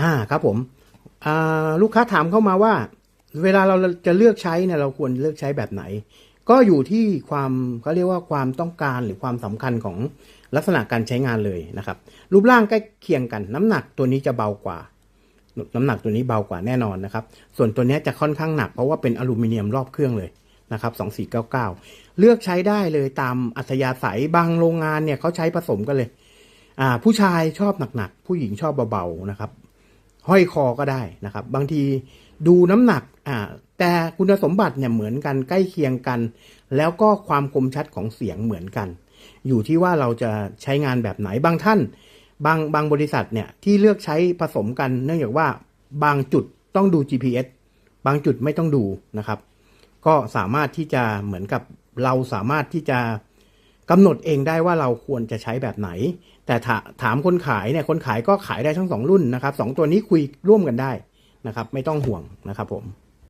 อ่าครับผมลูกค้าถามเข้ามาว่า เวลาเราจะเลือกใช้เนี่ยเราควรเลือกใช้แบบไหน ก็อยู่ที่ความเขาเรียกว่าความต้องการหรือความสำคัญของลักษณะการใช้งานเลยนะครับ รูปร่างใกล้เคียงกัน น้ำหนักตัวนี้จะเบากว่า น้ำหนักตัวนี้เบากว่าแน่นอนนะครับ ส่วนตัวนี้จะค่อนข้างหนักเพราะว่าเป็นอลูมิเนียมรอบเครื่องเลยนะครับ2499 เลือกใช้ได้เลยตามอัธยาศัยบางโรงงานเนี่ยเขาใช้ผสมกันเลย ผู้ชายชอบหนักๆผู้หญิงชอบเบาๆนะครับ ห้อยคอก็ได้นะครับ บางทีดูน้ำหนักอ่าแต่คุณสมบัติเนี่ยเหมือนกันใกล้เคียงกัน แล้วก็ความคมชัดของเสียงเหมือนกัน อยู่ที่ว่าเราจะใช้งานแบบไหนบางท่าน บางบางบริษัทเนี่ยที่เลือกใช้ผสมกัน เนื่องจากว่าบางจุดต้องดู GPS บางจุดไม่ต้องดูนะครับ ก็สามารถที่จะเหมือนกับเราสามารถที่จะ กำหนดเองได้ว่าเราควรจะใช้แบบไหน แต่ถามคนขายเนี่ยคนขายก็ขายได้ทั้งสองรุ่นนะครับสองตัวนี้คุยร่วมกันได้นะครับ ไม่ต้องห่วงนะครับผม